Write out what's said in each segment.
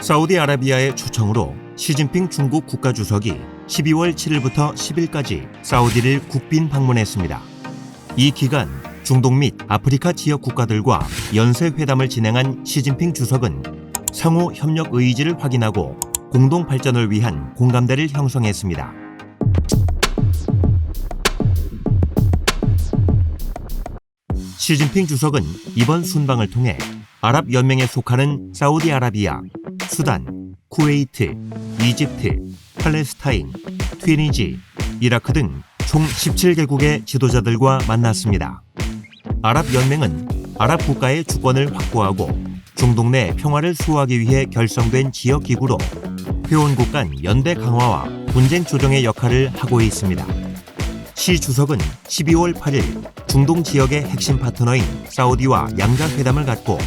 사우디아라비아의 초청으로 시진핑 중국 국가주석이 12월 7일부터 10일까지 사우디를 국빈 방문했습니다. 이 기간 중동 및 아프리카 지역 국가들과 연쇄 회담을 진행한 시진핑 주석은 상호 협력 의지를 확인하고 공동 발전을 위한 공감대를 형성했습니다. 시진핑 주석은 이번 순방을 통해 아랍 연맹에 속하는 사우디아라비아, 수단, 쿠웨이트, 이집트, 팔레스타인, 튀니지, 이라크 등 총 17개국의 지도자들과 만났습니다. 아랍 연맹은 아랍 국가의 주권을 확보하고 중동 내 평화를 수호하기 위해 결성된 지역 기구로 회원국 간 연대 강화와 분쟁 조정의 역할을 하고 있습니다. 시 주석은 12월 8일 중동 지역의 핵심 파트너인 사우디와 양자 회담을 갖고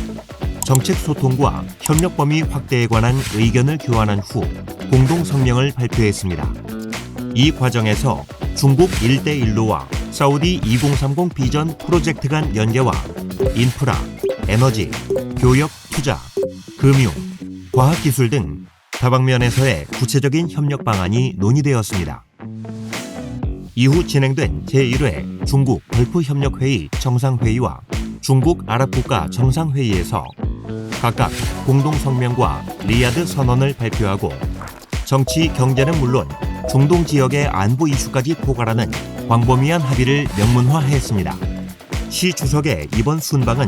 정책 소통과 협력 범위 확대에 관한 의견을 교환한 후 공동 성명을 발표했습니다. 이 과정에서 중국 1대1로와 사우디 2030 비전 프로젝트 간 연계와 인프라, 에너지, 교역, 투자, 금융, 과학기술 등 다방면에서의 구체적인 협력 방안이 논의되었습니다. 이후 진행된 제1회 중국 걸프 협력회의 정상회의와 중국 아랍국가 정상회의에서 각각 공동 성명과 리야드 선언을 발표하고 정치 경제는 물론 중동 지역의 안보 이슈까지 포괄하는 광범위한 합의를 명문화했습니다. 시 주석의 이번 순방은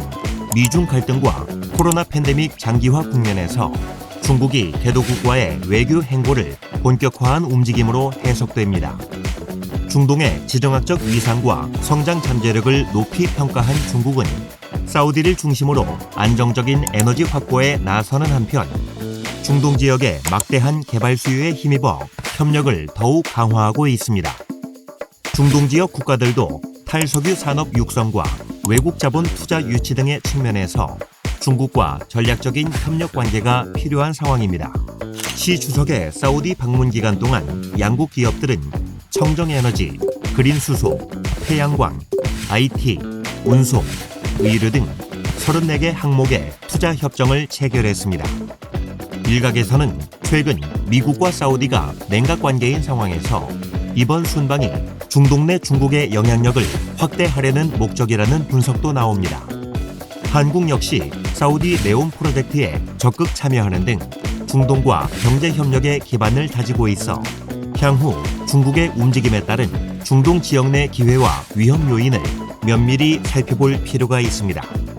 미중 갈등과 코로나 팬데믹 장기화 국면에서 중국이 대도국과의 외교 행보를 본격화한 움직임으로 해석됩니다. 중동의 지정학적 위상과 성장 잠재력을 높이 평가한 중국은 사우디를 중심으로 안정적인 에너지 확보에 나서는 한편 중동 지역의 막대한 개발 수요에 힘입어 협력을 더욱 강화하고 있습니다. 중동 지역 국가들도 탈석유 산업 육성과 외국 자본 투자 유치 등의 측면에서 중국과 전략적인 협력 관계가 필요한 상황입니다. 시 주석의 사우디 방문 기간 동안 양국 기업들은 청정에너지, 그린 수소, 태양광, IT, 운송, 의류 등 34개 항목의 투자 협정을 체결했습니다. 일각에서는 최근 미국과 사우디가 냉각 관계인 상황에서 이번 순방이 중동 내 중국의 영향력을 확대하려는 목적이라는 분석도 나옵니다. 한국 역시 사우디 네온 프로젝트에 적극 참여하는 등 중동과 경제 협력의 기반을 다지고 있어 향후 중국의 움직임에 따른 중동 지역 내 기회와 위험 요인을 면밀히 살펴볼 필요가 있습니다.